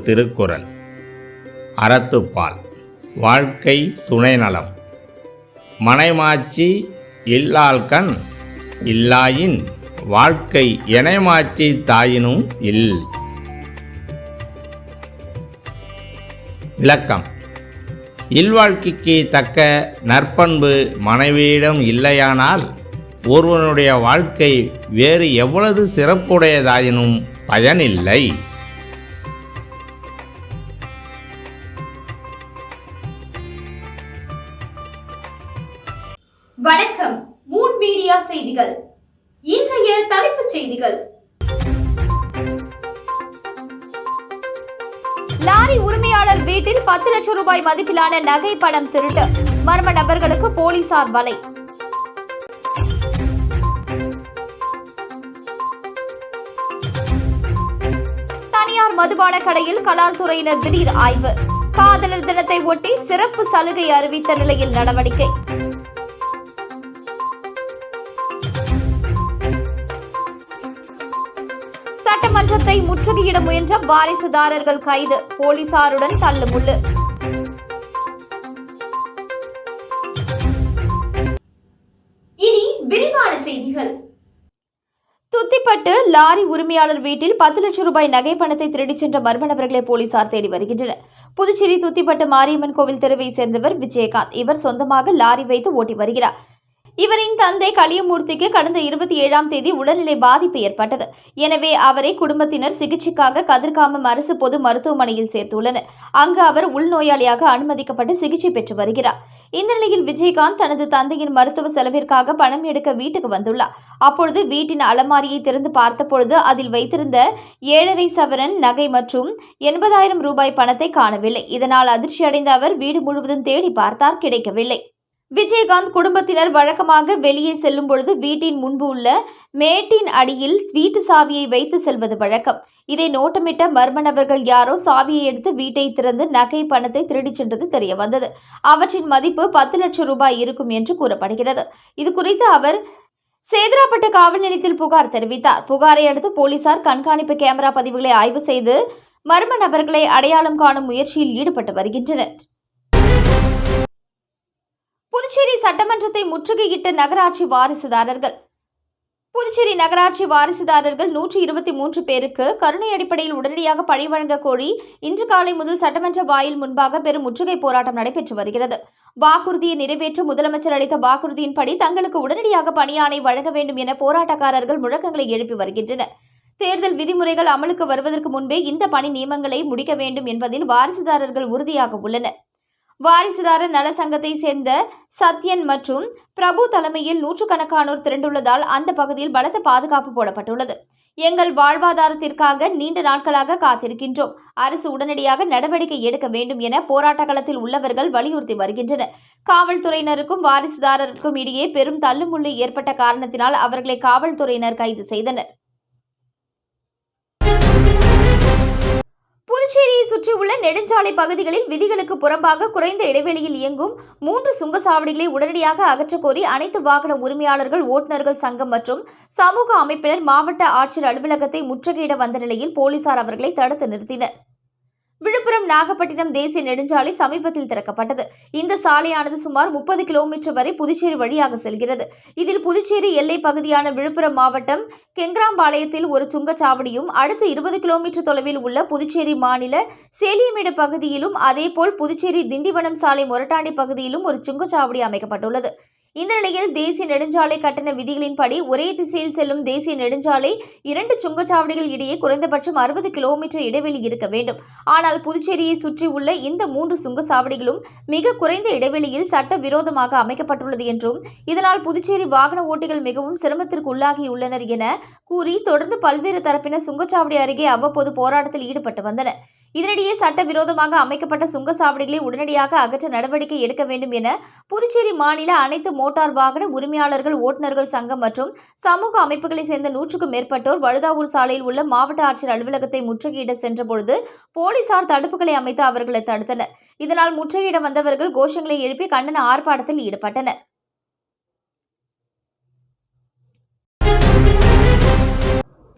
திருக்குறள். அறத்துப்பால். வாழ்க்கை துணை நலம் மனைமாச்சி இல்லாள்கண் இல்லாயின் வாழ்க்கை இணைமாச்சி தாயினும் இல். விளக்கம். இல்வாழ்க்கைக்கு தக்க நற்பண்பு மனைவியிடம் இல்லையானால் ஒருவனுடைய வாழ்க்கை வேறு எவ்வளவு சிறப்புடையதாயினும் பயனில்லை. மதிப்பிலான நகை பணம் திருட்டு. மர்ம நபர்களுக்கு போலீசார் வலை. தனியார் மதுபான கடையில் கலால் துறையினர் திடீர் ஆய்வு. காதலர் தினத்தை ஒட்டி சிறப்பு சலுகை அறிவித்த நிலையில் நடவடிக்கை. சட்டமன்றத்தை முற்றுகையிட முயன்ற வாரிசுதாரர்கள் கைது. போலீசாருடன் தள்ளுமுள்ளு. லாரி உரிமையாளர் வீட்டில் பத்து லட்சம் ரூபாய் நகை பணத்தை திருடிச் சென்ற மர்ம நபர்களை போலீசார் தேடி வருகின்றனர். புதுச்சேரி துத்திப்பட்டு மாரியம்மன் கோவில் தெருவை சேர்ந்தவர் விஜயகாந்த். இவர் சொந்தமாக லாரி வைத்து ஓட்டி வருகிறார். இவரின் தந்தை கலியமூர்த்திக்கு கடந்த இருபத்தி ஏழாம் தேதி உடல்நிலை பாதிப்பு ஏற்பட்டது. எனவே அவரை குடும்பத்தினர் சிகிச்சைக்காக கதிர்காமம் அரசு பொது மருத்துவமனையில் சேர்த்துள்ளனர். அங்கு அவர் உள்நோயாளியாக அனுமதிக்கப்பட்டு சிகிச்சை பெற்று வருகிறார். இந்த நிலையில் விஜயகாந்த் தனது தந்தையின் மருத்துவ செலவிற்காக பணம் எடுக்க வீட்டுக்கு வந்துள்ளார். அப்பொழுது வீட்டின் அலமாரியை திறந்து பார்த்தபொழுது அதில் வைத்திருந்த ஏழரை சவரன் நகை மற்றும் எண்பதாயிரம் ரூபாய் பணத்தை காணவில்லை. இதனால் அதிர்ச்சியடைந்த அவர் வீடு முழுவதும் தேடி பார்த்தார் கிடைக்கவில்லை. விஜயகாந்த் குடும்பத்தினர் வழக்கமாக வெளியே செல்லும் பொழுது வீட்டின் முன்பு உள்ள மேட்டின் அடியில் வீட்டு சாவியை வைத்து செல்வது வழக்கம். இதை நோட்டமிட்ட மர்ம நபர்கள் யாரோ சாவியை எடுத்து வீட்டை திறந்து நகை பணத்தை திருடிச் சென்றது தெரிய வந்தது அவற்றின் மதிப்பு பத்து லட்சம் ரூபாய் இருக்கும் என்று கூறப்படுகிறது. இது குறித்து அவர் சேதராப்பட்ட காவல் நிலையத்தில் புகார் தெரிவித்தார். புகாரை அடுத்து போலீசார் கண்காணிப்பு கேமரா பதிவுகளை ஆய்வு செய்து மர்ம நபர்களை அடையாளம் காணும் முயற்சியில் ஈடுபட்டு வருகின்றனர். புதுச்சேரி சட்டமன்றத்தை முற்றுகையிட்ட நகராட்சி வாரிசுதாரர்கள் புதுச்சேரி நகராட்சி வாரிசுதாரர்கள் நூற்றி இருபத்தி மூன்று பேருக்கு கருணை அடிப்படையில் உடனடியாக பழி வழங்க கோரி இன்று காலை முதல் சட்டமன்ற வாயில் முன்பாக பெரும் முற்றுகை போராட்டம் நடைபெற்று வருகிறது. வாக்குறுதியை நிறைவேற்ற முதலமைச்சர் அளித்த வாக்குறுதியின்படி தங்களுக்கு உடனடியாக பணியாணை வழங்க வேண்டும் என போராட்டக்காரர்கள் முழக்கங்களை எழுப்பி வருகின்றனர். தேர்தல் விதிமுறைகள் அமலுக்கு வருவதற்கு முன்பே இந்த பணி நியமங்களை முடிக்க வேண்டும் என்பதில் வாரிசுதாரர்கள் உறுதியாக உள்ளனர். வாரிசுதாரர் நல சங்கத்தை சேர்ந்த சத்யன் மற்றும் பிரபு தலைமையில் நூற்றுக்கணக்கானோர் திரண்டுள்ளதால் அந்த பகுதியில் பலத்த பாதுகாப்பு போடப்பட்டுள்ளது. எங்கள் வாழ்வாதாரத்திற்காக நீண்ட நாட்களாக காத்திருக்கின்றோம். அரசு உடனடியாக நடவடிக்கை எடுக்க வேண்டும் என போராட்ட களத்தில் உள்ளவர்கள் வலியுறுத்தி வருகின்றனர். காவல்துறையினருக்கும் வாரிசுதாரருக்கும் இடையே பெரும் தள்ளுமுள்ளு ஏற்பட்ட காரணத்தினால் அவர்களை காவல்துறையினர் கைது செய்தனர். சுற்றியுள்ள நெடுஞ்சாலை பகுதிகளில் விதிகளுக்கு புறம்பாக குறைந்த இடைவெளியில் இயங்கும் மூன்று சுங்கச்சாவடிகளை உடனடியாக அகற்றக்கோரி அனைத்து வாகன உரிமையாளர்கள் ஓட்டுநர்கள் சங்கம் மற்றும் சமூக அமைப்பினர் மாவட்ட ஆட்சியர் அலுவலகத்தை முற்றுகையிட வந்த நிலையில் போலீசார் அவர்களை தடுத்து நிறுத்தினர். விழுப்புரம் நாகப்பட்டினம் தேசிய நெடுஞ்சாலை சமீபத்தில் திறக்கப்பட்டது. இந்த சாலையானது சுமார் முப்பது கிலோமீட்டர் வரை புதுச்சேரி வழியாக செல்கிறது. இதில் புதுச்சேரி எல்லை பகுதியான விழுப்புரம் மாவட்டம் கெங்கிராம்பாளையத்தில் ஒரு சுங்கச்சாவடியும் அடுத்து இருபது கிலோமீட்டர் தொலைவில் உள்ள புதுச்சேரி மாநில சேலியமேடு பகுதியிலும் அதேபோல் புதுச்சேரி திண்டிவனம் சாலை மொரட்டாண்டி பகுதியிலும் ஒரு சுங்கச்சாவடி அமைக்கப்பட்டுள்ளது. இந்த நிலையில் தேசிய நெடுஞ்சாலை கட்டண விதிகளின்படி ஒரே திசையில் செல்லும் தேசிய நெடுஞ்சாலை இரண்டு சுங்கச்சாவடிகள் இடையே குறைந்தபட்சம் அறுபது கிலோமீட்டர் இடைவெளி இருக்க வேண்டும். ஆனால் புதுச்சேரியை சுற்றி உள்ள இந்த மூன்று சுங்கச்சாவடிகளும் மிக குறைந்த இடைவெளியில் சட்டவிரோதமாக அமைக்கப்பட்டுள்ளது என்றும் இதனால் புதுச்சேரி வாகன ஓட்டிகள் மிகவும் சிரமத்திற்கு உள்ளாகியுள்ளனர் என கூறி தொடர்ந்து பல்வேறு தரப்பினர் சுங்கச்சாவடி அருகே அவ்வப்போது போராட்டத்தில் ஈடுபட்டு வந்தனர். இதனிடையே சட்டவிரோதமாக அமைக்கப்பட்ட சுங்கச்சாவடிகளை உடனடியாக அகற்ற நடவடிக்கை எடுக்க வேண்டும் என புதுச்சேரி மாநில அனைத்து மோட்டார் வாகன உரிமையாளர்கள் ஓட்டுநர்கள் சங்கம் மற்றும் சமூக அமைப்புகளைச் சேர்ந்த நூற்றுக்கும் மேற்பட்டோர் வழுதாவூர் சாலையில் உள்ள மாவட்ட ஆட்சியர் அலுவலகத்தை முற்றுகையிட சென்றபொழுது போலீசார் தடுப்புகளை அமைத்து அவர்களை தடுத்தனர். இதனால் முற்றுகையிட வந்தவர்கள் கோஷங்களை எழுப்பி கண்டன ஆர்ப்பாட்டத்தில் ஈடுபட்டனர்.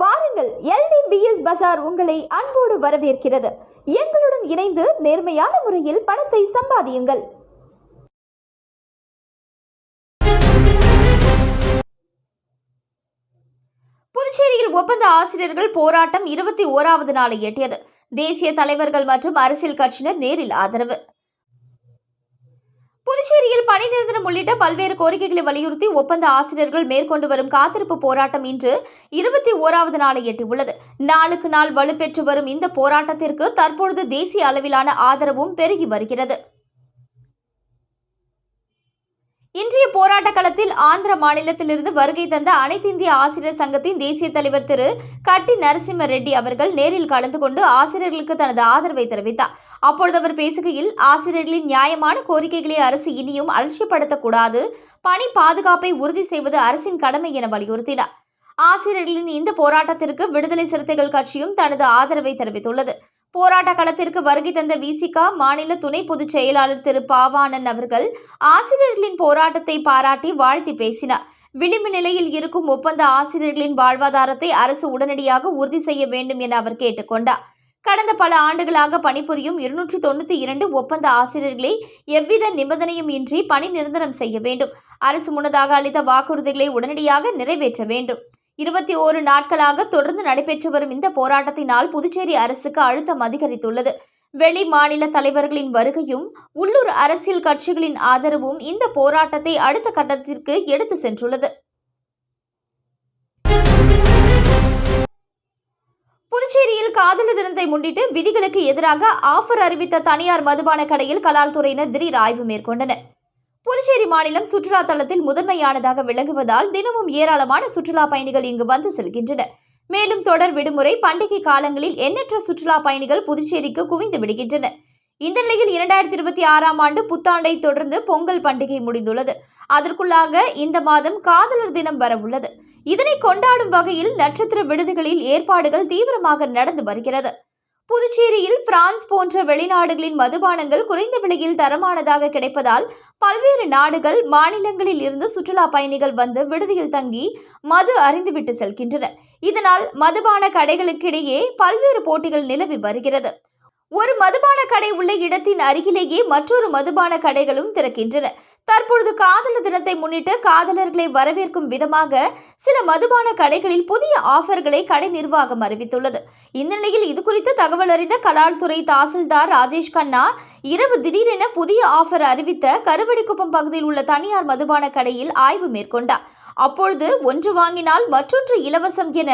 வாருங்கள் எல்டிபிஎஸ் பசார் உங்களை அன்போடு வரவேற்கிறது. எங்களுடன் இணைந்து நேர்மையான முறையில் பணத்தை சம்பாதியுங்கள். புதுச்சேரியில் ஒப்பந்த ஆசிரியர்கள் போராட்டம் இருபத்தி ஓராவது நாளை எட்டியது. தேசிய தலைவர்கள் மற்றும் அரசியல் கட்சியினர் நேரில் ஆதரவு. புதுச்சேரியில் பணி நிரந்தரம் உள்ளிட்ட பல்வேறு கோரிக்கைகளை வலியுறுத்தி ஒப்பந்த ஆசிரியர்கள் மேற்கொண்டு வரும் காத்திருப்பு போராட்டம் இன்று இருபத்தி ஓராவது நாளை எட்டியுள்ளது. நாளுக்கு நாள் வலுப்பெற்று வரும் இந்த போராட்டத்திற்கு தற்பொழுது தேசிய அளவிலான ஆதரவும் பெருகி வருகிறது இன்றைய போராட்ட களத்தில் ஆந்திர மாநிலத்திலிருந்து வருகை தந்த அனைத்திந்திய ஆசிரியர் சங்கத்தின் தேசிய தலைவர் திரு கட்டி நரசிம்ம ரெட்டி அவர்கள் நேரில் கலந்து கொண்டு ஆசிரியர்களுக்கு தனது ஆதரவை தெரிவித்தார். அப்பொழுது அவர் பேசுகையில் ஆசிரியர்களின் நியாயமான கோரிக்கைகளை அரசு இனியும் அலட்சியப்படுத்தக்கூடாது. பணி பாதுகாப்பை உறுதி செய்வது அரசின் கடமை என வலியுறுத்தினார். ஆசிரியர்களின் இந்த போராட்டத்திற்கு விடுதலை சிறுத்தைகள் கட்சியும் தனது ஆதரவை தெரிவித்துள்ளது. போராட்ட களத்திற்கு வருகை தந்த விசிகா மாநில துணை பொதுச் செயலாளர் திரு பாவானன் அவர்கள் ஆசிரியர்களின் போராட்டத்தை பாராட்டி வாழ்த்தி பேசினார். விளிம்பு நிலையில் இருக்கும் ஒப்பந்த ஆசிரியர்களின் வாழ்வாதாரத்தை அரசு உடனடியாக உறுதி செய்ய வேண்டும் என அவர் கேட்டுக்கொண்டார் கடந்த பல ஆண்டுகளாக பணிபுரியும் இருநூற்றி தொண்ணூற்றி இரண்டு ஒப்பந்த ஆசிரியர்களை எவ்வித நிபந்தனையும் இன்றி பணி நிரந்தரம் செய்ய வேண்டும். அரசு முன்னதாக அளித்த வாக்குறுதிகளை உடனடியாக நிறைவேற்ற வேண்டும். இருபத்தி ஓரு நாட்களாக தொடர்ந்து நடைபெற்று வரும் இந்த போராட்டத்தினால் புதுச்சேரி அரசுக்கு அழுத்தம் அதிகரித்துள்ளது. வெளி மாநில தலைவர்களின் வருகையும் உள்ளூர் அரசியல் கட்சிகளின் ஆதரவும் இந்த போராட்டத்தை அடுத்த கட்டத்திற்கு எடுத்து சென்றுள்ளது. புதுச்சேரியில் காதலர் தினத்தை முன்னிட்டு விதிகளுக்கு எதிராக ஆஃபர் அறிவித்த தனியார் மதுபான கடையில் கலால் துறையினர் திடீர் ஆய்வு மேற்கொண்டனர். புதுச்சேரி மாநிலம் சுற்றுலா தளத்தில் முதன்மையானதாக விளங்குவதால் தினமும் ஏராளமான சுற்றுலா பயணிகள் இங்கு வந்து செல்கின்றனர். மேலும் தொடர் விடுமுறை பண்டிகை காலங்களில் எண்ணற்ற சுற்றுலா பயணிகள் புதுச்சேரிக்கு குவிந்து விடுகின்றனர். இந்த நிலையில் இரண்டாயிரத்தி இருபத்தி ஆறாம் ஆண்டு புத்தாண்டை தொடர்ந்து பொங்கல் பண்டிகை முடிந்துள்ளது. அதற்குள்ளாக இந்த மாதம் காதலர் தினம் வரவுள்ளது இதனை கொண்டாடும் வகையில் நட்சத்திர விடுதிகளில் ஏற்பாடுகள் தீவிரமாக நடந்து வருகிறது. புதுச்சேரியில் பிரான்ஸ் போன்ற வெளிநாடுகளின் மதுபானங்கள் குறைந்த விலையில் தரமானதாக கிடைப்பதால் பல்வேறு நாடுகள் மாநிலங்களில் இருந்து சுற்றுலா பயணிகள் வந்து விடுதியில் தங்கி மது அறிந்துவிட்டு செல்கின்றனர். இதனால் மதுபான கடைகளுக்கிடையே பல்வேறு போட்டிகள் நிலவி வருகிறது. ஒரு மதுபான கடை உள்ள இடத்தின் அருகிலேயே மற்றொரு மதுபான கடைகளும் திறக்கின்றன. தற்பொழுது காதலர் தினத்தை முன்னிட்டு காதலர்களை வரவேற்கும் விதமாக சில மதுபான கடைகளில் புதிய ஆஃபர்களை கடை நிர்வாகம் அறிவித்துள்ளது. இந்த நிலையில் இது குறித்து தகவல் அறிந்த கலால்துறை தாசில்தார் ராஜேஷ் கண்ணா இரவு திடீரென புதிய ஆஃபர் அறிவித்த கருவடிக்குப்பம் பகுதியில் உள்ள தனியார் மதுபான கடையில் ஆய்வு மேற்கொண்டார். அப்பொழுது ஒன்று வாங்கினால் மற்றொன்று இலவசம் என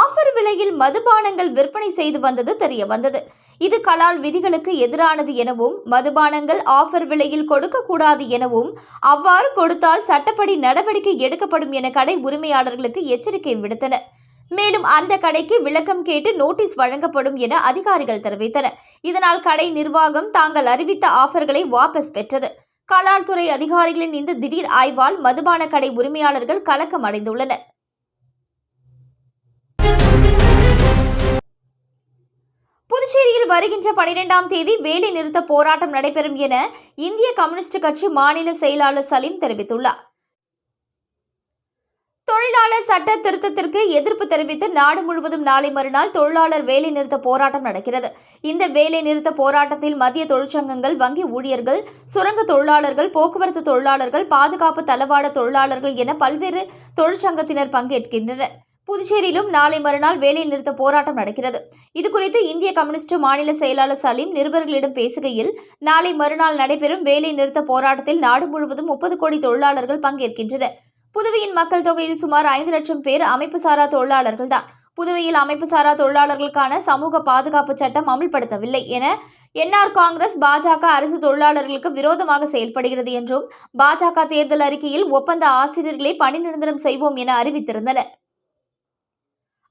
ஆஃபர் விலையில் மதுபானங்கள் விற்பனை செய்து வந்தது தெரிய வந்தது. இது கலால் விதிகளுக்கு எதிரானது எனவும் மதுபானங்கள் ஆஃபர் விலையில் கொடுக்கக்கூடாது எனவும் அவ்வாறு கொடுத்தால் சட்டப்படி நடவடிக்கை எடுக்கப்படும் என கடை உரிமையாளர்களுக்கு எச்சரிக்கை விடுத்தனர் மேலும் அந்த கடைக்கு விளக்கம் கேட்டு நோட்டீஸ் வழங்கப்படும் என அதிகாரிகள் தெரிவித்தனர். இதனால் கடை நிர்வாகம் தாங்கள் அறிவித்த ஆஃபர்களை வாபஸ் பெற்றது. கலால் துறை அதிகாரிகளின் இந்த திடீர் ஆய்வால் மதுபான கடை உரிமையாளர்கள் கலக்கம் அடைந்துள்ளனர் வருகின்ற பனிரெண்டாம் தேதி வேலை நிறுத்த போராட்டம் நடைபெறும் என இந்திய கம்யூனிஸ்ட் கட்சி மாநில செயலாளர் சலீம் தெரிவித்துள்ளார். தொழிலாளர் சட்ட திருத்தத்திற்கு எதிர்ப்பு தெரிவித்து நாடு முழுவதும் நாளை மறுநாள் தொழிலாளர் வேலை நிறுத்த போராட்டம் நடக்கிறது. இந்த வேலைநிறுத்த போராட்டத்தில் மத்திய தொழிற்சங்கங்கள் வங்கி ஊழியர்கள் சுரங்க தொழிலாளர்கள் போக்குவரத்து தொழிலாளர்கள் பாதுகாப்பு தளவாட தொழிலாளர்கள் என பல்வேறு தொழிற்சங்கத்தினர் பங்கேற்கின்றனர். புதுச்சேரியிலும் நாளை மறுநாள் வேலைநிறுத்த போராட்டம் நடக்கிறது. இதுகுறித்து இந்திய கம்யூனிஸ்ட் மாநில செயலாளர் சலீம் நிருபர்களிடம் பேசுகையில் நாளை மறுநாள் நடைபெறும் வேலை நிறுத்த போராட்டத்தில் நாடு முழுவதும் முப்பது கோடி தொழிலாளர்கள் பங்கேற்கின்றனர். புதுவையின் மக்கள் தொகையில் சுமார் ஐந்து லட்சம் பேர் அமைப்பு சாரா தொழிலாளர்கள் தான். புதுவையில் அமைப்பு சாரா தொழிலாளர்களுக்கான சமூக பாதுகாப்பு சட்டம் அமல்படுத்தவில்லை என என்ஆர் காங்கிரஸ் பாஜக அரசு தொழிலாளர்களுக்கு விரோதமாக செயல்படுகிறது என்றும் பாஜக தேர்தல் அறிக்கையில் ஒப்பந்த ஆசிரியர்களை பணி நிரந்தரம் செய்வோம் என அறிவித்திருந்தனர்.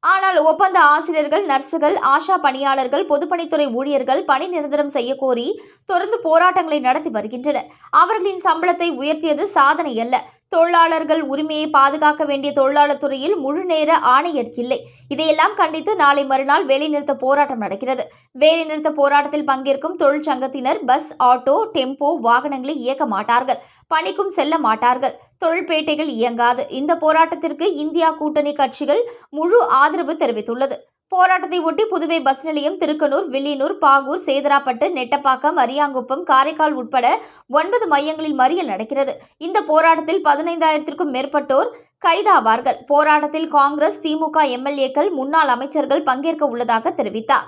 ஆனால் ஒப்பந்த ஆசிரியர்கள் நர்சுகள் ஆஷா பணியாளர்கள் பொதுப்பணித்துறை ஊழியர்கள் பணி நிரந்தரம் செய்யக்கோரி தொடர்ந்து போராட்டங்களை நடத்தி வருகின்றனர். அவர்களின் சம்பளத்தை உயர்த்தியது சாதனை அல்ல. தொழிலாளர்கள் உரிமையை பாதுகாக்க வேண்டிய தொழிலாளர் துறையில் முழு நேர ஆணையர் இல்லை. இதையெல்லாம் கண்டித்து நாளை மறுநாள் வேலைநிறுத்த போராட்டம் நடக்கிறது. வேலைநிறுத்த போராட்டத்தில் பங்கேற்கும் தொழிற்சங்கத்தினர் பஸ் ஆட்டோ டெம்போ வாகனங்களை இயக்க மாட்டார்கள். பணிக்கும் செல்ல மாட்டார்கள். தொழில்பேட்டைகள் இயங்காது. இந்த போராட்டத்திற்கு இந்தியா கூட்டணி கட்சிகள் முழு ஆதரவு தெரிவித்துள்ளது. போராட்டத்தை ஒட்டி புதுவை பஸ் நிலையம் திருக்கனூர் வில்லியனூர் பாகூர் சேதராப்பட்டு நெட்டப்பாக்கம் அரியாங்குப்பம் காரைக்கால் உட்பட ஒன்பது மையங்களில் மறியல் நடக்கிறது. இந்த போராட்டத்தில் பதினைந்தாயிரத்திற்கும் மேற்பட்டோர் கைதாவார்கள். போராட்டத்தில் காங்கிரஸ் திமுக எம்எல்ஏக்கள் முன்னாள் அமைச்சர்கள் பங்கேற்க உள்ளதாக தெரிவித்தார்.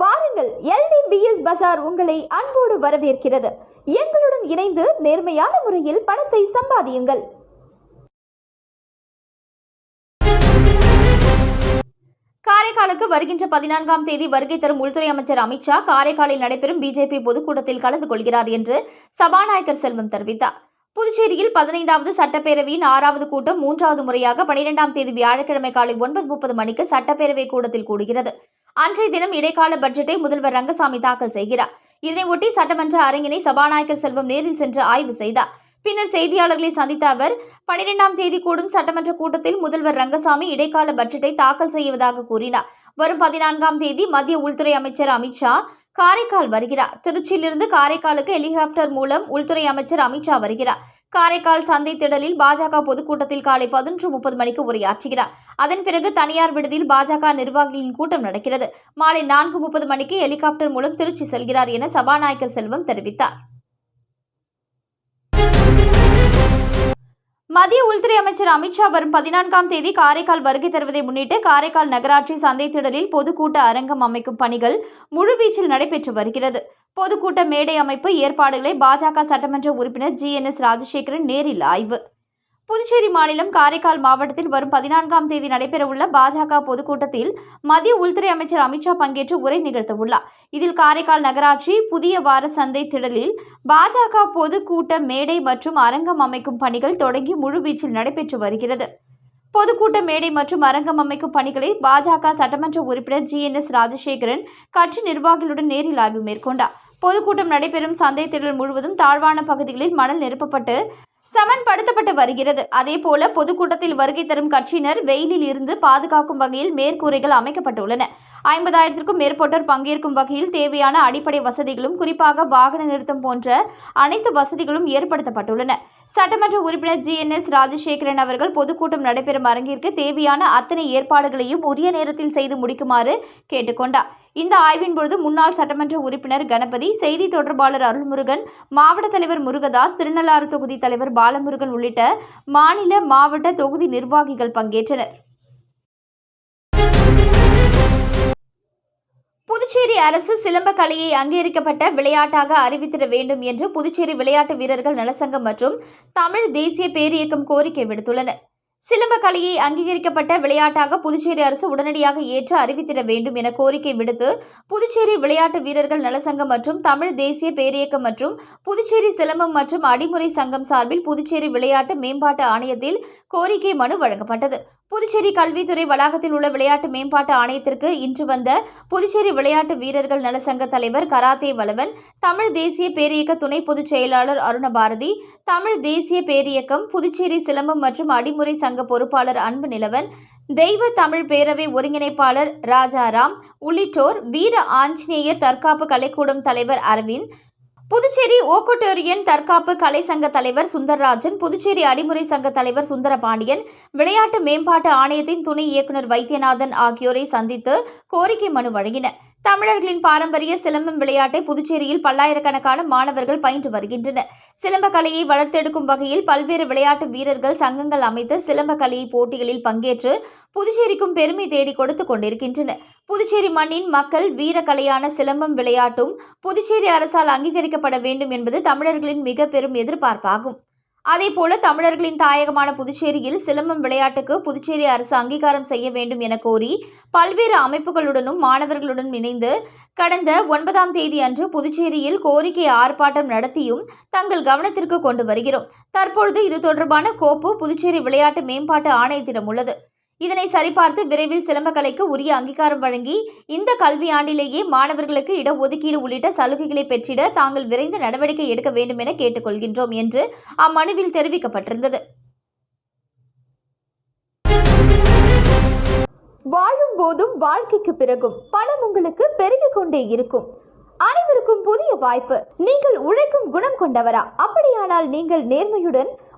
வாருங்கள் எல்டிபிஎஸ் பசார் உங்களை அன்போடு வரவேற்கிறது. எங்களுடன் இணைந்து நேர்மையான முறையில் பணத்தை சம்பாதியுங்கள். காரைக்காலுக்கு வருகின்ற பதினான்காம் தேதி வருகை தரும் உள்துறை அமைச்சர் அமித்ஷா காரைக்காலில் நடைபெறும் பிஜேபி பொதுக்கூட்டத்தில் கலந்து கொள்கிறார் என்று சபாநாயகர் செல்வம் தெரிவித்தார். புதுச்சேரியில் பதினைந்தாவது சட்டப்பேரவையின் ஆறாவது கூட்டம் மூன்றாவது முறையாக பனிரெண்டாம் தேதி வியாழக்கிழமை காலை ஒன்பது முப்பது மணிக்கு சட்டப்பேரவை கூடத்தில் கூடுகிறது. அன்றைய தினம் இடைக்கால பட்ஜெட்டை முதல்வர் ரங்கசாமி தாக்கல் செய்கிறார். இதனையொட்டி சட்டமன்ற அரங்கினை சபாநாயகர் செல்வம் நேரில் சென்று ஆய்வு செய்தார். பின்னர் செய்தியாளர்களை சந்தித்த அவர் பனிரெண்டாம் தேதி கூடும் சட்டமன்ற கூட்டத்தில் முதல்வர் ரங்கசாமி இடைக்கால பட்ஜெட்டை தாக்கல் செய்வதாக கூறினார். வரும் பதினான்காம் தேதி மத்திய உள்துறை அமைச்சர் அமித்ஷா காரைக்கால் வருகிறார். திருச்சியிலிருந்து காரைக்காலுக்கு ஹெலிகாப்டர் மூலம் உள்துறை அமைச்சர் அமித்ஷா வருகிறார். காரைக்கால் சந்தை திடலில் பாஜக பொதுக்கூட்டத்தில் காலை பதினொன்று முப்பது மணிக்கு உரையாற்றுகிறார். அதன் பிறகு தனியார் விடுதியில் பாஜக நிர்வாகிகளின் கூட்டம் நடக்கிறது. மாலை நான்கு முப்பது மணிக்கு ஹெலிகாப்டர் மூலம் திருச்சி செல்கிறார் என சபாநாயகர் செல்வம் தெரிவித்தார். மத்திய உள்துறை அமைச்சர் அமித்ஷா வரும் பதினான்காம் தேதி காரைக்கால் வருகை தருவதை முன்னிட்டு காரைக்கால் நகராட்சி சந்தை திடலில் பொதுக்கூட்ட அரங்கம் அமைக்கும் பணிகள் முழுவீச்சில் நடைபெற்று வருகிறது. பொதுக்கூட்ட மேடை அமைப்பு ஏற்பாடுகளை பாஜக சட்டமன்ற உறுப்பினர் ஜி என் எஸ் ராஜசேகரன் நேரில் ஆய்வு. புதுச்சேரி மாநிலம் காரைக்கால் மாவட்டத்தில் வரும் பதினான்காம் தேதி நடைபெறவுள்ள பாஜக பொதுக்கூட்டத்தில் மத்திய உள்துறை அமைச்சர் அமித்ஷா பங்கேற்று உரை நிகழ்த்தவுள்ளார். இதில் காரைக்கால் நகராட்சி புதிய வார சந்தை திடலில் பாஜக பொதுக்கூட்ட மேடை மற்றும் அரங்கம் அமைக்கும் பணிகள் தொடங்கி முழுவீச்சில் நடைபெற்று வருகிறது. பொதுக்கூட்ட மேடை மற்றும் அரங்கம் அமைக்கும் பணிகளை பாஜக சட்டமன்ற உறுப்பினர் ஜி என் எஸ் ராஜசேகரன் கட்சி நிர்வாகிகளுடன் நேரில் ஆய்வு மேற்கொண்டார். பொதுக்கூட்டம் நடைபெறும் சந்தை திடல் முழுவதும் தாழ்வான பகுதிகளில் மணல் நிரப்பப்பட்டு சமன்படுத்தப்பட்டு வருகிறது. அதேபோல பொதுக்கூட்டத்தில் வருகை தரும் கட்சியினர் வெயிலில் இருந்து பாதுகாக்கும் வகையில் மேற்கூரைகள் அமைக்கப்பட்டுள்ளன. ஐம்பதாயிரத்திற்கும் மேற்பட்டோர் பங்கேற்கும் வகையில் தேவையான அடிப்படை வசதிகளும் குறிப்பாக வாகன நிறுத்தம் போன்ற அனைத்து வசதிகளும் ஏற்படுத்தப்பட்டுள்ளன. சட்டமன்ற உறுப்பினர் ஜி. என். எஸ். ராஜசேகரன் அவர்கள் பொதுக்கூட்டம் நடைபெறும் அரங்கிற்கு தேவையான அத்தனை ஏற்பாடுகளையும் உரிய நேரத்தில் செய்து முடிக்குமாறு கேட்டுக்கொண்டார். இந்த ஆய்வின் பொழுது முன்னாள் சட்டமன்ற உறுப்பினர் கணபதி செய்தி தொடர்பாளர் அருள்முருகன் மாவட்ட தலைவர் முருகதாஸ் திருநள்ளாறு தொகுதி தலைவர் பாலமுருகன் உள்ளிட்ட மாநில மாவட்ட தொகுதி நிர்வாகிகள் பங்கேற்றனர். புதுச்சேரி அரசு சிலம்ப கலையை அங்கீகரிக்கப்பட்ட விளையாட்டாக அறிவித்திட வேண்டும் என்று புதுச்சேரி விளையாட்டு வீரர்கள் நலசங்கம் மற்றும் தமிழ் தேசிய பேரியக்கம் கோரிக்கை விடுத்துள்ளனர். சிலம்ப கலையை அங்கீகரிக்கப்பட்ட விளையாட்டாக புதுச்சேரி அரசு உடனடியாக ஏற்று அறிவித்திட வேண்டும் என கோரிக்கை விடுத்து புதுச்சேரி விளையாட்டு வீரர்கள் நலசங்கம் மற்றும் தமிழ் தேசிய பேரியக்கம் மற்றும் புதுச்சேரி சிலம்பம் மற்றும் அடிமுறை சங்கம் சார்பில் புதுச்சேரி விளையாட்டு மேம்பாட்டு ஆணையத்தில் கோரிக்கை மனு வழங்கப்பட்டது. புதுச்சேரி கல்வித்துறை வளாகத்தில் உள்ள விளையாட்டு மேம்பாட்டு ஆணையத்திற்கு இன்று வந்த புதுச்சேரி விளையாட்டு வீரர்கள் நலசங்க தலைவர் கராத்தே வளவன் தமிழ் தேசிய பேரியக்க துணை பொதுச் செயலாளர் அருணபாரதி தமிழ் தேசிய பேரியக்கம் புதுச்சேரி சிலம்பம் மற்றும் அடிமுறை சங்க பொறுப்பாளர் அன்பு நிலவன் தெய்வ தமிழ் பேரவை ஒருங்கிணைப்பாளர் ராஜாராம் உள்ளிட்டோர் வீர ஆஞ்சநேயர் தற்காப்பு கலைக்கூடம் தலைவர் அரவிந்த் புதுச்சேரி ஓக்கட்டோரியன் தற்காப்பு கலை சங்க தலைவர் சுந்தரராஜன் புதுச்சேரி அடிமுறை சங்க தலைவர் சுந்தரபாண்டியன் விளையாட்டு மேம்பாட்டு ஆணையத்தின் துணை இயக்குநர் வைத்தியநாதன் ஆகியோரை சந்தித்து கோரிக்கை மனு வழங்கினர். தமிழர்களின் பாரம்பரிய சிலம்பம் விளையாட்டை புதுச்சேரியில் பல்லாயிரக்கணக்கான மாணவர்கள் பயின்று வருகின்றனர். சிலம்ப கலையை வளர்த்தெடுக்கும் வகையில் பல்வேறு விளையாட்டு வீரர்கள் சங்கங்கள் அமைத்து சிலம்ப கலையை போட்டிகளில் பங்கேற்று புதுச்சேரிக்கும் பெருமை தேடி கொடுத்து கொண்டிருக்கின்றனர். புதுச்சேரி மண்ணின் மக்கள் வீரக்கலையான சிலம்பம் விளையாட்டும் புதுச்சேரி அரசால் அங்கீகரிக்கப்பட வேண்டும் என்பது தமிழர்களின் மிக பெரும் எதிர்பார்ப்பாகும். அதேபோல தமிழர்களின் தாயகமான புதுச்சேரியில் சிலம்பம் விளையாட்டுக்கு புதுச்சேரி அரசு அங்கீகாரம் செய்ய வேண்டும் என கோரி பல்வேறு அமைப்புகளுடனும் மாணவர்களுடன் இணைந்து கடந்த ஒன்பதாம் தேதி அன்று புதுச்சேரியில் கோரிக்கை ஆர்ப்பாட்டம் நடத்தியும் தங்கள் கவனத்திற்கு கொண்டு வருகிறோம். தற்பொழுது இது தொடர்பான கோப்பு புதுச்சேரி விளையாட்டு மேம்பாட்டு ஆணையத்திடம் உள்ளது. இதனை சரிபார்த்து விரைவில் சிலம்பக்கலைக்கு உரிய அங்கீகாரம் வழங்கி இந்த கல்வியாண்டிலேயே மாணவர்களுக்கு இடஒதுக்கீடு உள்ளிட்ட சலுகைகளை பெற்றிட தாங்கள் விரைந்து நடவடிக்கை எடுக்க வேண்டும் என கேட்டுக்கொள்கின்றோம் என்று அம்மனுவில் தெரிவிக்கப்பட்டிருந்தது. வாழும் போதும் வாழ்க்கைக்கு பிறகும் பணம் உங்களுக்கு பெருகிக் கொண்டே இருக்கும். அனைவருக்கும் புதிய வாய்ப்பு. நீங்கள் உழைக்கும் குணம் கொண்டவரா? அப்படியானால் நீங்கள் நேர்மையுடன்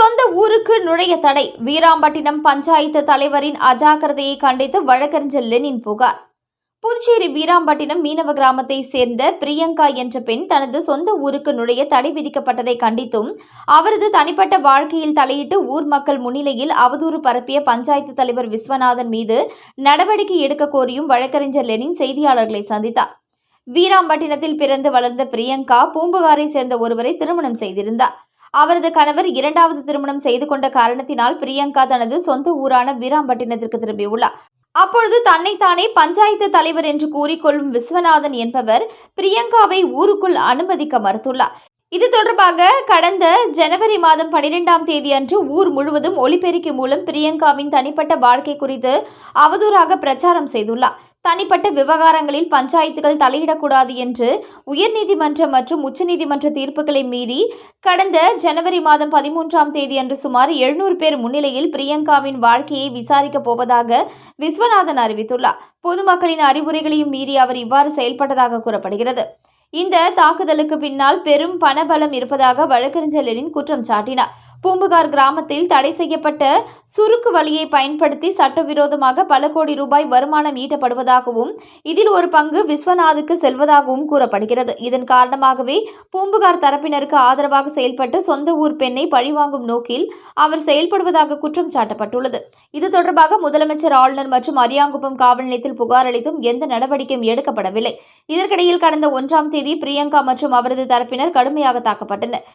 சொந்த ஊருக்கு நுழைய தடை. வீராம்பட்டினம் பஞ்சாயத்து தலைவரின் அஜாக்கிரதையை கண்டித்து வழக்கறிஞர் லெனின் புகார். புதுச்சேரி வீராம்பட்டினம் மீனவ கிராமத்தை சேர்ந்த பிரியங்கா என்ற பெண் தனது சொந்த ஊருக்கு நுழைய தடை விதிக்கப்பட்டதை கண்டித்தும் அவரது தனிப்பட்ட வாழ்க்கையில் தலையிட்டு ஊர் மக்கள் முன்னிலையில் அவதூறு பரப்பிய பஞ்சாயத்து தலைவர் விஸ்வநாதன் மீது நடவடிக்கை எடுக்க கோரியும் வழக்கறிஞர் லெனின் செய்தியாளர்களை சந்தித்தார். வீராம்பட்டினத்தில் பிறந்து வளர்ந்த பிரியங்கா பூம்புகாரை சேர்ந்த ஒருவரை திருமணம் செய்திருந்தார். அவரது கணவர் இரண்டாவது திருமணம் செய்து கொண்ட காரணத்தினால் பிரியங்கா தனது சொந்த ஊரான வீராம்பட்டினத்திற்கு திரும்பியுள்ளார். அப்பொழுது தன்னைத்தானே பஞ்சாயத்து தலைவர் என்று கூறிக்கொள்ளும் விஸ்வநாதன் என்பவர் பிரியங்காவை ஊருக்குள் அனுமதிக்க மறுத்துள்ளார். இது தொடர்பாக கடந்த ஜனவரி மாதம் பனிரெண்டாம் தேதி அன்று ஊர் முழுவதும் ஒலிபெருக்கி மூலம் பிரியங்காவின் தனிப்பட்ட வாழ்க்கை குறித்து அவதூறாக பிரச்சாரம் செய்துள்ளார். தனிப்பட்ட விவகாரங்களில் பஞ்சாயத்துகள் தலையிடக்கூடாது என்று உயர்நீதிமன்றம் மற்றும் உச்சநீதிமன்ற தீர்ப்புகளை மீறி கடந்த ஜனவரி மாதம் பதிமூன்றாம் தேதி அன்று சுமார் எழுநூறு பேர் முன்னிலையில் பிரியங்காவின் வாழ்க்கையை விசாரிக்கப் போவதாக விஸ்வநாதன் அறிவித்துள்ளார். பொதுமக்களின் அறிவுரைகளையும் மீறி அவர் இவ்வாறு செயல்பட்டதாக கூறப்படுகிறது. இந்த தாக்குதலுக்கு பின்னால் பெரும் பணபலம் இருப்பதாக வழக்கறிஞர் லெனின் குற்றம் சாட்டினார். பூம்புகார் கிராமத்தில் தடை செய்யப்பட்ட சுருக்கு வழியை பயன்படுத்தி சட்டவிரோதமாக பல கோடி ரூபாய் வருமானம் ஈட்டப்படுவதாகவும் இதில் ஒரு பங்கு விஸ்வநாதுக்கு செல்வதாகவும் கூறப்படுகிறது. இதன் காரணமாகவே பூம்புகார் தரப்பினருக்கு ஆதரவாக செயல்பட்டு சொந்த ஊர் பெண்ணை பழிவாங்கும் நோக்கில் அவர் செயல்படுவதாக குற்றம் சாட்டப்பட்டுள்ளது. இது தொடர்பாக முதலமைச்சர் ஆளுநர் மற்றும் அரியாங்குப்பம் காவல் நிலையத்தில் புகார் அளித்தும் எந்த நடவடிக்கையும் எடுக்கப்படவில்லை. இதற்கிடையில் கடந்த ஒன்றாம் தேதி பிரியங்கா மற்றும் அவரது தரப்பினர் கடுமையாக தாக்கப்பட்டனர்.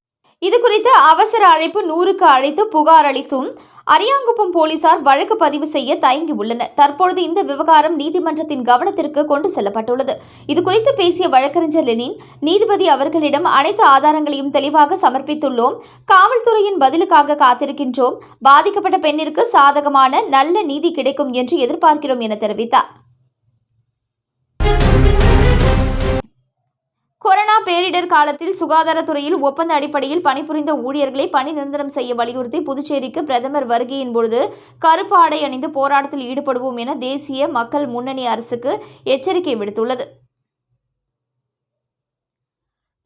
இது குறித்து அவசர அழைப்பு நூறுக்கு அழைத்து புகார் அளித்தும் அரியாங்குப்பம் போலீசார் வழக்கு பதிவு செய்ய தயங்கி உள்ளனர். தற்பொழுது இந்த விவகாரம் நீதிமன்றத்தின் கவனத்திற்கு கொண்டு செல்லப்பட்டுள்ளது. இது குறித்து பேசிய வழக்கறிஞர் லெனின் நீதிபதி அவர்களிடம் அனைத்து ஆதாரங்களையும் தெளிவாக சமர்ப்பித்துள்ளோம். காவல்துறையின் பதிலுக்காக காத்திருக்கின்றோம். பாதிக்கப்பட்ட பெண்ணிற்கு சாதகமான நல்ல நீதி கிடைக்கும் என்று எதிர்பார்க்கிறோம் என தெரிவித்தார். கொரோனா பேரிடர் காலத்தில் சுகாதாரத்துறையில் ஒப்பந்த அடிப்படையில் பணிபுரிந்த ஊழியர்களை பணி நிரந்தரம் செய்ய வலியுறுத்தி புதுச்சேரிக்கு பிரதமர் வருகையின் பொழுது கருப்பு ஆடை அணிந்து போராட்டத்தில் ஈடுபடுவோம் என தேசிய மக்கள் முன்னணி அரசுக்கு எச்சரிக்கை விடுத்துள்ளது.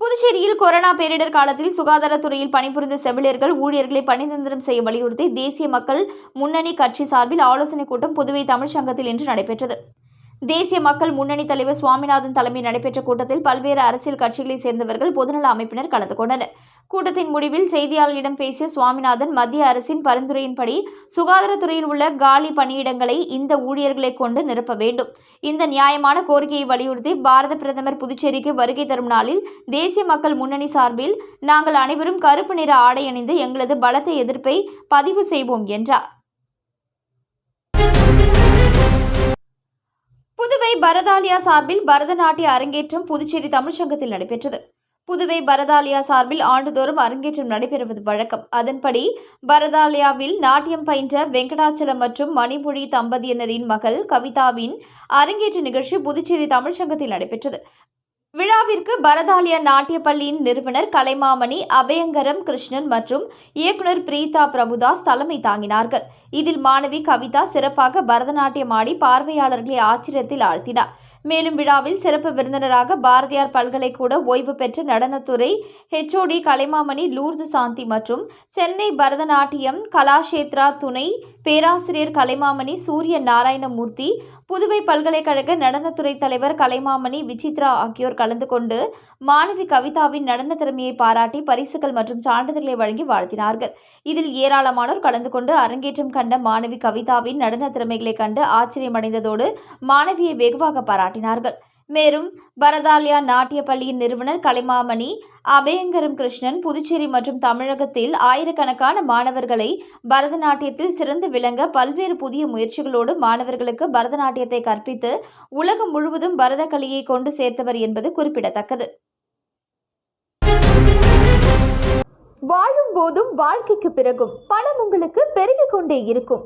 புதுச்சேரியில் கொரோனா பேரிடர் காலத்தில் சுகாதாரத்துறையில் பணிபுரிந்த செவிலியர்கள் ஊழியர்களை பணிநிரந்தரம் செய்ய வலியுறுத்தி தேசிய மக்கள் முன்னணி கட்சி சார்பில் ஆலோசனைக் கூட்டம் புதுவை தமிழ்ச்சங்கத்தில் இன்று நடைபெற்றது. தேசிய மக்கள் முன்னணி தலைவர் சுவாமிநாதன் தலைமையில் நடைபெற்ற கூட்டத்தில் பல்வேறு அரசியல் கட்சிகளைச் சேர்ந்தவர்கள் பொதுநல அமைப்பினர் கலந்து கொண்டனர். கூட்டத்தின் முடிவில் செய்தியாளர்களிடம் பேசிய சுவாமிநாதன் மத்திய அரசின் பரிந்துரையின்படி சுகாதாரத்துறையில் உள்ள காலி பணியிடங்களை இந்த ஊழியர்களை கொண்டு நிரப்ப வேண்டும். இந்த நியாயமான கோரிக்கையை வலியுறுத்தி பாரத பிரதமர் புதுச்சேரிக்கு வருகை தரும் நாளில் தேசிய மக்கள் முன்னணி சார்பில் நாங்கள் அனைவரும் கருப்பு நிற ஆடை அணிந்து எங்களது பலத்த எதிர்ப்பை பதிவு செய்வோம் என்றார். புதுவை பரதாலியா சார்பில் பரதநாட்டிய அரங்கேற்றம் புதுச்சேரி தமிழ்ச்சங்கத்தில் நடைபெற்றது. புதுவை பரதாலியா சார்பில் ஆண்டுதோறும் அரங்கேற்றம் நடைபெறுவது வழக்கம். அதன்படி பரதாலியாவில் நாட்டியம் பயின்ற வெங்கடாச்சலம் மற்றும் மணிமொழி தம்பதியினரின் மகள் கவிதாவின் அரங்கேற்ற நிகழ்ச்சி புதுச்சேரி தமிழ்ச்சங்கத்தில் நடைபெற்றது. விழாவிற்கு பரதாலிய நாட்டிய பள்ளியின் நிறுவனர் கலைமாமணி அபயங்கரம் கிருஷ்ணன் மற்றும் இயக்குனர் பிரீதா பிரபுதாஸ் தலைமை தாங்கினார்கள். இதில் மாணவி கவிதா சிறப்பாக பரதநாட்டியம் ஆடி பார்வையாளர்களை ஆச்சரியத்தில் ஆழ்த்தினார். மேலும் விழாவில் சிறப்பு விருந்தினராக பாரதியார் பல்கலைக்கூட ஓய்வு பெற்ற நடனத்துறை ஹெச்ஓடி கலைமாமணி லூர்து சாந்தி மற்றும் சென்னை பரதநாட்டியம் கலாஷேத்ரா துணை பேராசிரியர் கலைமாமணி சூரிய நாராயணமூர்த்தி புதுவை பல்கலைக்கழக நடனத்துறை தலைவர் கலைமாமணி விசித்ரா ஆகியோர் கலந்து கொண்டு மாணவி கவிதாவின் நடன திறமையை பாராட்டி பரிசுகள் மற்றும் சான்றிதழ்களை வழங்கி வாழ்த்தினார்கள். இதில் ஏராளமானோர் கலந்து கொண்டு அரங்கேற்றம் கண்ட மாணவி கவிதாவின் நடன திறமைகளை கண்டு ஆச்சரியமடைந்ததோடு மாணவியை வெகுவாக பாராட்டினார்கள். மேலும் பரதாலியா நாட்டிய பள்ளியின் நிறுவனர் கலைமாமணி அபயங்கரம் கிருஷ்ணன் புதுச்சேரி மற்றும் தமிழகத்தில் ஆயிரக்கணக்கான மாணவர்களை பரதநாட்டியத்தில் சிறந்து விளங்க பல்வேறு புதிய முயற்சிகளோடு மாணவர்களுக்கு பரதநாட்டியத்தை கற்பித்து உலகம் முழுவதும் பரதக்கலையை கொண்டு சேர்த்தவர் என்பது குறிப்பிடத்தக்கது. வாழும் போதும் வாழ்க்கைக்கு பிறகும் பணம் உங்களுக்கு பெருகிக் கொண்டே இருக்கும்.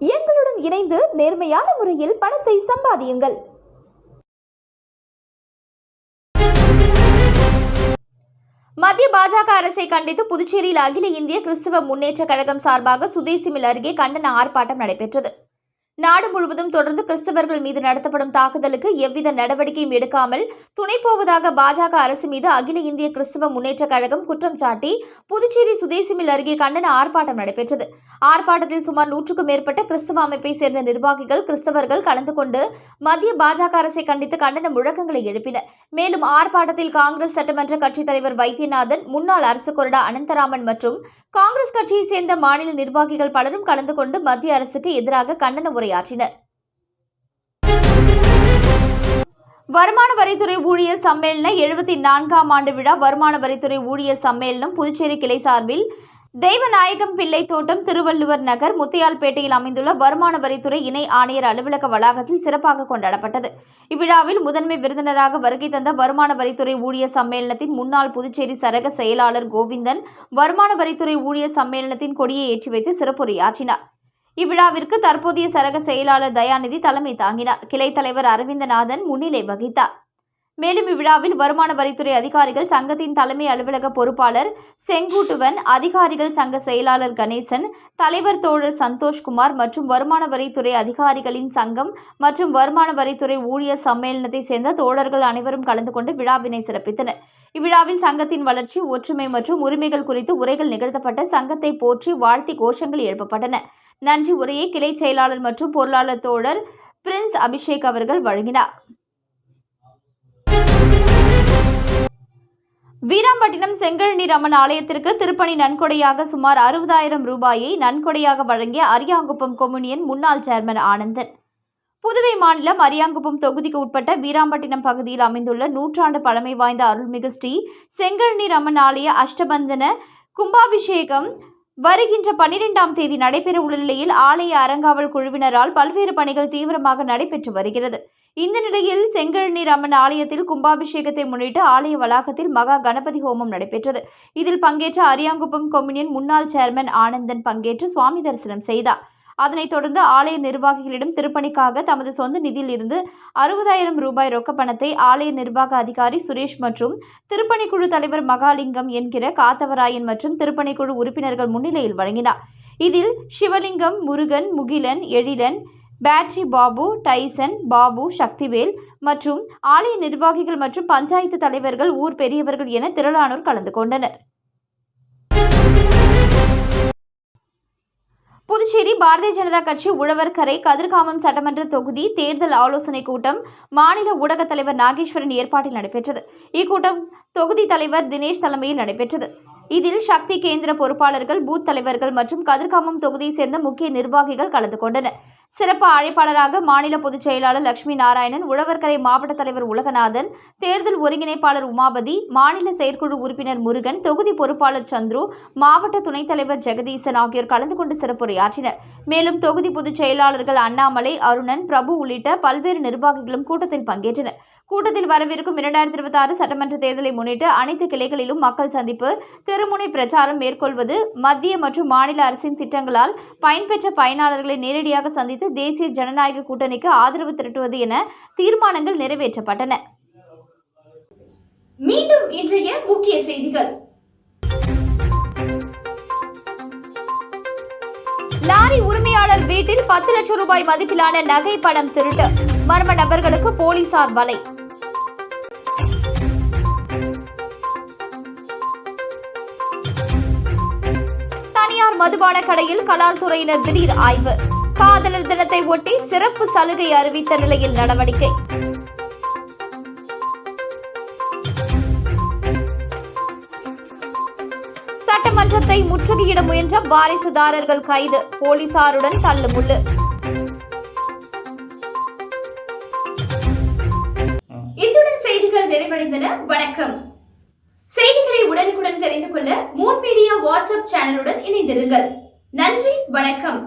எங்களுடன் இணைந்து நேர்மையான முறையில் பணத்தை சம்பாதியுங்கள். மத்திய பாஜக அரசை கண்டித்து புதுச்சேரியில் அகில இந்திய கிறிஸ்தவ முன்னேற்ற கழகம் சார்பாக சுதேசி மில் அருகே கண்டன ஆர்ப்பாட்டம் நடைபெற்றது. நாடு முழுவதும் தொடர்ந்து கிறிஸ்தவர்கள் மீது நடத்தப்படும் தாக்குதலுக்கு எவ்வித நடவடிக்கையும் எடுக்காமல் துணை போவதாக பாஜக அரசு மீது அகில இந்திய கிறிஸ்தவ முன்னேற்ற கழகம் குற்றம் சாட்டி புதுச்சேரி சுதேசி மில் அருகே கண்டன ஆர்ப்பாட்டம் நடைபெற்றது. ஆர்ப்பாட்டத்தில் சுமார் நூற்றுக்கும் மேற்பட்ட கிறிஸ்தவ அமைப்பை சேர்ந்த நிர்வாகிகள் கிறிஸ்தவர்கள் கலந்து கொண்டு மத்திய பாஜக அரசை கண்டித்து கண்டன முழக்கங்களை எழுப்பினர். மேலும் ஆர்ப்பாட்டத்தில் காங்கிரஸ் சட்டமன்ற கட்சித் தலைவர் வைத்தியநாதன் முன்னாள் அரசு கொறடா அனந்தராமன் மற்றும் காங்கிரஸ் கட்சியை சேர்ந்த மாநில நிர்வாகிகள் பலரும் கலந்து கொண்டு மத்திய அரசுக்கு எதிராக கண்டன உரையாற்றினர். வருமான வரித்துறை ஊழியர் சம்மேளன எழுபத்தி நான்காம் ஆண்டு விழா வருமான வரித்துறை ஊழியர் சம்மேளனம் புதுச்சேரி கிளை சார்பில் தெய்வநாயகம் பிள்ளை தோட்டம் திருவள்ளுவர் நகர் முத்தியால்பேட்டையில் அமைந்துள்ள வருமான வரித்துறை இணை ஆணையர் அலுவலக வளாகத்தில் சிறப்பாக கொண்டாடப்பட்டது. இவ்விழாவில் முதன்மை விருந்தினராக வருகை தந்த வருமான வரித்துறை ஊழியர் சம்மேளனத்தின் முன்னாள் புதுச்சேரி சரக செயலாளர் கோவிந்தன் வருமான வரித்துறை ஊழியர் சம்மேளனத்தின் கொடியை ஏற்றி வைத்து சிறப்புரையாற்றினார். இவ்விழாவிற்கு தற்போதைய சரக செயலாளர் தயாநிதி தலைமை தாங்கினார். கிளை தலைவர் அரவிந்தநாதன் முன்னிலை வகித்தார். மேலும் இவ்விழாவில் வருமான வரித்துறை அதிகாரிகள் சங்கத்தின் தலைமை அலுவலக பொறுப்பாளர் செங்கூட்டுவன் அதிகாரிகள் சங்க செயலாளர் கணேசன் தலைவர் தோழர் சந்தோஷ்குமார் மற்றும் வருமான வரித்துறை அதிகாரிகளின் சங்கம் மற்றும் வருமான வரித்துறை ஊழியர் சம்மேளனத்தை சேர்ந்த தோழர்கள் அனைவரும் கலந்து கொண்டு விழாவினை சிறப்பித்தனர். இவ்விழாவில் சங்கத்தின் வளர்ச்சி ஒற்றுமை மற்றும் உரிமைகள் குறித்து உரைகள் நிகழ்த்தப்பட்ட சங்கத்தை போற்றி வாழ்த்தி கோஷங்கள் எழுப்பப்பட்டன. நன்றி உரையை கிளை செயலாளர் மற்றும் பொருளாளர் தோழர் பிரின்ஸ் அபிஷேக் அவர்கள் வழங்கினார். வீராம்பட்டினம் செங்கழனி ரமன் ஆலயத்திற்கு திருப்பணி நன்கொடையாக சுமார் அறுபதாயிரம் ரூபாயை நன்கொடையாக வழங்கிய அரியாங்குப்பம் கொம்யூனியன் முன்னாள் சேர்மன் ஆனந்தன். புதுவை மாநிலம் அரியாங்குப்பம் தொகுதிக்கு உட்பட்ட வீராம்பட்டினம் பகுதியில் அமைந்துள்ள நூற்றாண்டு பழமை வாய்ந்த அருள்மிகு ஸ்ரீ செங்கழனி ரமன் ஆலய அஷ்டபந்தன கும்பாபிஷேகம் வருகின்ற பனிரெண்டாம் தேதி நடைபெறவுள்ள நிலையில் ஆலய அறங்காவல் குழுவினரால் பல்வேறு பணிகள் தீவிரமாக நடைபெற்று வருகிறது. இந்த நிலையில் செங்கழனி ரமன் ஆலயத்தில் கும்பாபிஷேகத்தை முன்னிட்டு ஆலய வளாகத்தில் மகா கணபதி ஹோமம் நடைபெற்றது. இதில் பங்கேற்ற அரியாங்குப்பம் கொம்யூனியன் முன்னாள் சேர்மன் ஆனந்தன் பங்கேற்று சுவாமி தரிசனம் செய்தார். அதனைத் தொடர்ந்து ஆலய நிர்வாகிகளிடம் திருப்பணிக்காக தமது சொந்த நிதியில் இருந்து அறுபதாயிரம் ரூபாய் ரொக்க பணத்தை ஆலய நிர்வாக அதிகாரி சுரேஷ் மற்றும் திருப்பணிக்குழு தலைவர் மகாலிங்கம் என்கிற காத்தவராயன் மற்றும் திருப்பணிக்குழு உறுப்பினர்கள் முன்னிலையில் வழங்கினார். இதில் சிவலிங்கம் முருகன் முகிலன் எழிலன் பேட்ரி பாபு டைசன் பாபு சக்திவேல் மற்றும் ஆலய நிர்வாகிகள் மற்றும் பஞ்சாயத்து தலைவர்கள் ஊர் பெரியவர்கள் என திரளானோர் கலந்து கொண்டனர். புதுச்சேரி பாரதிய ஜனதா கட்சி உழவர்கரை கதிர்காமம் சட்டமன்ற தொகுதி தேர்தல் ஆலோசனைக் கூட்டம் மாநில ஊடகத் தலைவர் நாகேஸ்வரன் ஏற்பாட்டில் நடைபெற்றது. இக்கூட்டம் தொகுதி தலைவர் தினேஷ் தலைமையில் நடைபெற்றது. இதில் சக்தி கேந்திர பொறுப்பாளர்கள் பூத் தலைவர்கள் மற்றும் கதிர்காமம் தொகுதியைச் சேர்ந்த முக்கிய நிர்வாகிகள் கலந்து கொண்டனர். சிறப்பு அழைப்பாளராக மாநில பொதுச் செயலாளர் லட்சுமி நாராயணன் உழவர்கரை மாவட்ட தலைவர் உலகநாதன் தேர்தல் ஒருங்கிணைப்பாளர் உமாபதி மாநில செயற்குழு உறுப்பினர் முருகன் தொகுதி பொறுப்பாளர் சந்துரு மாவட்ட துணைத் தலைவர் ஜெகதீசன் ஆகியோர் கலந்து கொண்டு சிறப்புரையாற்றினர். மேலும் தொகுதி பொதுச் செயலாளர்கள் அண்ணாமலை அருணன் பிரபு உள்ளிட்ட பல்வேறு நிர்வாகிகளும் கூட்டத்தில் பங்கேற்றனர். கூட்டத்தில் வரவிருக்கும் இரண்டாயிரத்தி இருபத்தி ஆறு சட்டமன்ற தேர்தலை முன்னிட்டு அனைத்து கிளைகளிலும் மக்கள் சந்திப்பு தெருமுனை பிரச்சாரம் மேற்கொள்வது மத்திய மற்றும் மாநில அரசின் திட்டங்களால் பயன்பெற்ற பயனாளர்களை நேரடியாக சந்தித்து தேசிய ஜனநாயக கூட்டணிக்கு ஆதரவு திரட்டுவது என தீர்மானங்கள் நிறைவேற்றப்பட்டன. மீண்டும் இன்றைய முக்கிய செய்திகள். லாரி உரிமையாளர் வீட்டில் பத்து லட்சம் ரூபாய் மதிப்பிலான நகை பணம் திருட்டு. மர்ம நபர்களுக்கு போலீசார் வலை. தனியார் மதுபான கடையில் கலால்துறையினர் திடீர் ஆய்வு. காதலர் தினத்தை ஒட்டி சிறப்பு சலுகை அறிவித்த நிலையில் நடவடிக்கை. சட்டமன்றத்தை முற்றுகையிட முயன்ற வாரிசுதாரர்கள் கைது. போலீசாருடன் தள்ளுமுள்ளு. செய்திகள் வணக்கம். செய்திகளை உடனுக்குடன் தெரிந்து கொள்ள மூன் மீடியா வாட்ஸ்அப் சேனலுடன் இணைந்திருங்கள். நன்றி வணக்கம்.